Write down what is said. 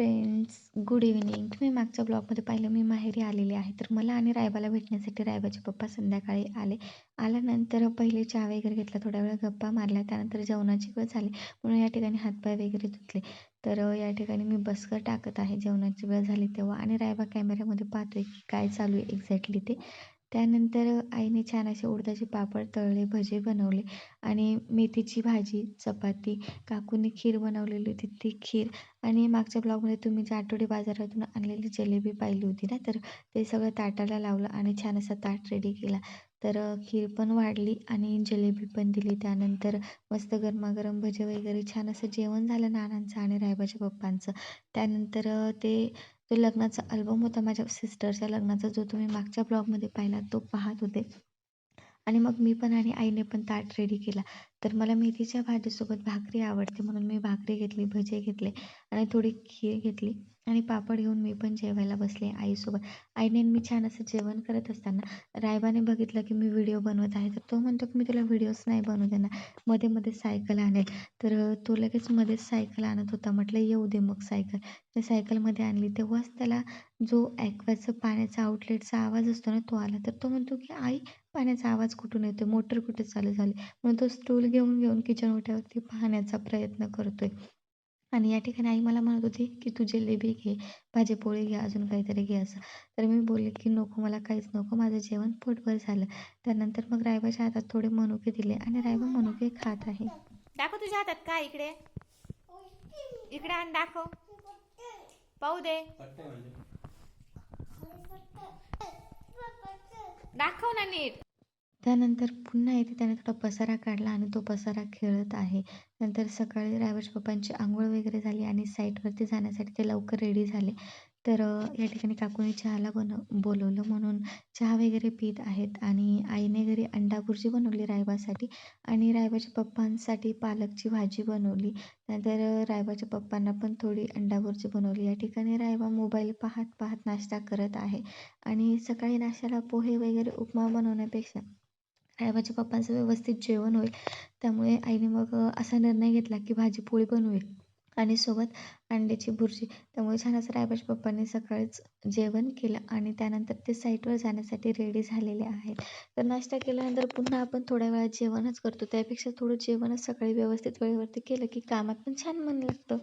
Friends good evening तुम्ही मागच्या ब्लॉगमध्ये पाहिलं मी माहेरी आलेली आहे. तर मला आणि रायबाला भेटण्यासाठी रायबाचे पप्पा संध्याकाळी आले. आल्यानंतर पहिले चहा वगैरे घेतला थोड्या वेळा गप्पा मारल्या. त्यानंतर जेवणाची वेळ झाली. म्हणून या ठिकाणी हातपाय वगैरे धुतले. तर या ठिकाणी मी बसकर टाकत आहे. जेवणाची वेळ झाली तेव्हा. आणि रायबा कॅमेऱ्यामध्ये पाहतोय की काय चालू आहे एक्झॅक्टली ते. त्यानंतर आईने छान असे उडदाचे पापड तळले भजे बनवले आणि मेथीची भाजी चपाती काकूने खीर बनवलेली होती ती खीर आणि मागच्या ब्लॉगमध्ये तुम्ही जे आठवडी बाजारातून आणलेली जलेबी पाहिली होती ना तर ते सगळं ताटाला लावलं आणि छान असा ताट रेडी केला. तर खीर पण वाढली आणि जलेबी पण दिली. त्यानंतर मस्त गरमागरम भजे वगैरे छान असं जेवण झालं नानांचं आणि रायबाच्या पप्पांचं. त्यानंतर ते तो लग्नाचा अल्बम होता. माझ्या सिस्टरच्या लग्नाचा जो तुम्ही मागच्या ब्लॉगमध्ये पाहिला तो पाहत होते. आणि मग मी पण आणि आईने पण ताट रेडी केला. तर मला मेथीच्या भाजीसोबत भाकरी आवडते म्हणून मी भाकरी घेतली भजे घेतले आणि थोडी खीर घेतली आणि पापड घेऊन मी पण जेवायला बसले आईसोबत. आईने मी छान असं जेवण करत असताना रायबाने बघितलं की मी व्हिडिओ बनवत आहे. तर तो म्हणतो की मी तुला व्हिडिओज नाही बनवू देणार मध्ये मध्ये सायकल आणेल. तर तो लगेच मध्येच सायकल आणत होता. म्हटलं येऊ दे मग सायकल. तर सायकलमध्ये आणली. तेव्हाच त्याला जो ॲक्वाचं पाण्याचा आउटलेटचा आवाज असतो ना तो आला. तर तो म्हणतो की आई पाण्याचा आवाज कुठून येतो मोटर कुठे चालू झाली? म्हणून तो स्टूल घेऊन घेऊन किचन ओट्यावरती पाहण्याचा प्रयत्न करतोय. आणि या ठिकाणी आई मला म्हणत होती की तू जिलेबी घे भाजी पोळी घे अजून काहीतरी घे असं. तर मी बोलले की नको मला काहीच नको. माझं जेवण पोटभर झालं. त्यानंतर मग रायबाच्या हातात थोडे मनुके दिले आणि रायबा मनुके खात आहे. दाखव तुझ्या हातात काय इकडे? इकडे आण दाखव. पाहू दे. दाखव ना नीट. त्यानंतर पुन्हा येथे त्याने थोडा पसारा काढला आणि तो पसारा खेळत आहे. नंतर सकाळी रायबाच्या पप्पांची आंघोळ वगैरे झाली आणि साईटवरती जाण्यासाठी ते लवकर रेडी झाले. तर या ठिकाणी काकूने चहाला बनव बोलवलं म्हणून चहा वगैरे पीत आहेत आणि आईने घरी अंडा भुर्जी बनवली रायबासाठी आणि रायबाच्या पप्पांसाठी पालकची भाजी बनवली. नंतर रायबाच्या पप्पांना पण थोडी अंडा भुर्जी बनवली. या ठिकाणी रायबा मोबाईल पाहत पाहत नाश्ता करत आहे आणि सकाळी नाश्त्याला पोहे वगैरे उपमा बनवण्यापेक्षा रायबाच्या पप्पांचं व्यवस्थित जेवण होईल. त्यामुळे आईने मग असा निर्णय घेतला की भाजी पोळी बनवेल आणि सोबत अंड्याची भुर्जी. त्यामुळे छान असं रायबाच्या पप्पांनी सकाळीच जेवण केलं आणि त्यानंतर ते साईटवर जाण्यासाठी रेडी झालेले आहेत. तर नाश्ता केल्यानंतर पुन्हा आपण थोड्या वेळात जेवणच करतो. त्यापेक्षा थोडं जेवणच सकाळी व्यवस्थित वेळेवरती केलं की कामात पण छान मन लागतं.